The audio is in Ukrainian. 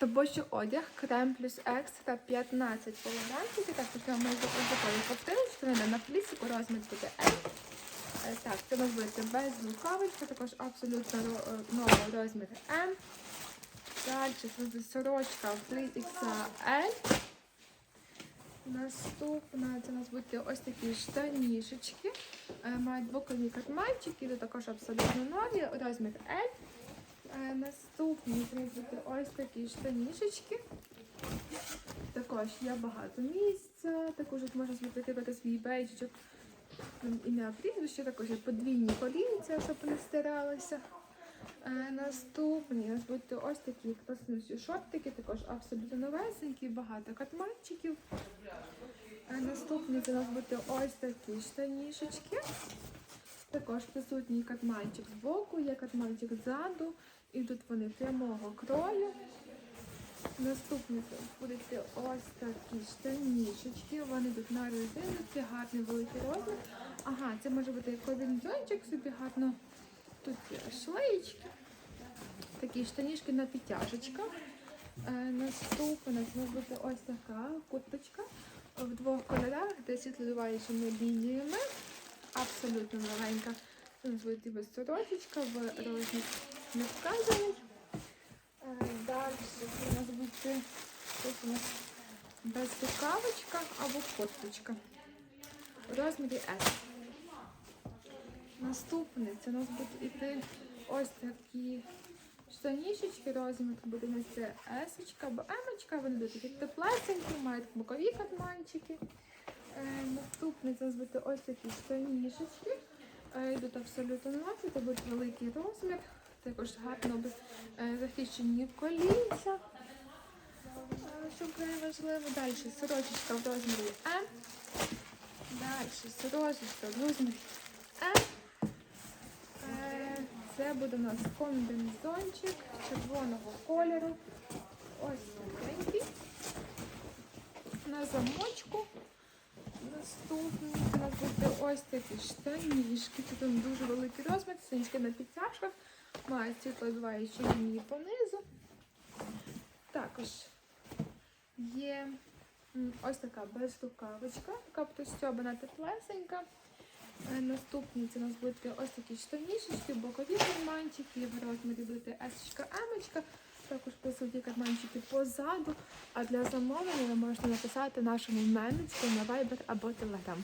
Робочий одяг крем плюс екстра 15 половинки. Так, тут ми готові ковтиночки, вона на флісику розмір буде L. Е, Так, це може бути без рукавички, також абсолютно е, новий розмір М. Далі буде сорочка 3XL. Наступна це у нас будуть ось такі штанішечки. Е, Мають бокові карманчики, також абсолютно нові, розмір L. Е, Наступні будуть ось такі штанішечки. Також є багато місця, також можна зробити свій бейджик ім'я прізвище, також є подвійні колінця, щоб не стиралися. Е, наступні у нас будуть ось такі класні шортики, також абсолютно новесенькі, багато катманчиків. Е, наступні у нас будуть ось такі штанішечки. Також присутній катманчик з боку, є катманчик ззаду, і тут вони прямого крою. Наступні будуть ось такі штанішечки. Вони тут на резинці, гарний великий розмір. Ага, це може бути як комбінзончик собі гарно. Тут шлеєчки. Такі штанішки на підтяжечках. Е, наступна може бути ось така курточка в двох кольорах, де світловаючими лініями. Абсолютно буде без сорочечка в розмір не вказаний. Е, Далі у нас буде тут у нас без рукавочка або курточка. У розмірі S. Наступне це у нас буде йти ось такі штанішечки, розмір буде у нас це S або M, вони будуть такі теплесенькі, мають бокові карманчики. Е, наступне це буде ось такі штанішечки. Е, йдуть абсолютно нові, це буде великий розмір, також гарно е, захищені колінця. Що вкрай важливо. Далі сорочечка в розмірі М. Далі сорочечка в розмірі М. Це буде у нас комбінезончик червоного кольору. Ось такий. На замочку. Наступний у нас буде ось такі штанішки. Тут він дуже великий розмір, синське на підтяжках. Мають світловідбиваючі лінії понизу. Також є ось така безрукавочка, така стьобана теплесенька. Е, Наступні це у нас будуть ось такі штанішечки, бокові карманчики, в розмірі буде S, M. Також присутні карманчики позаду. А для замовлення ви можете написати нашому менеджеру на Viber або Telegram.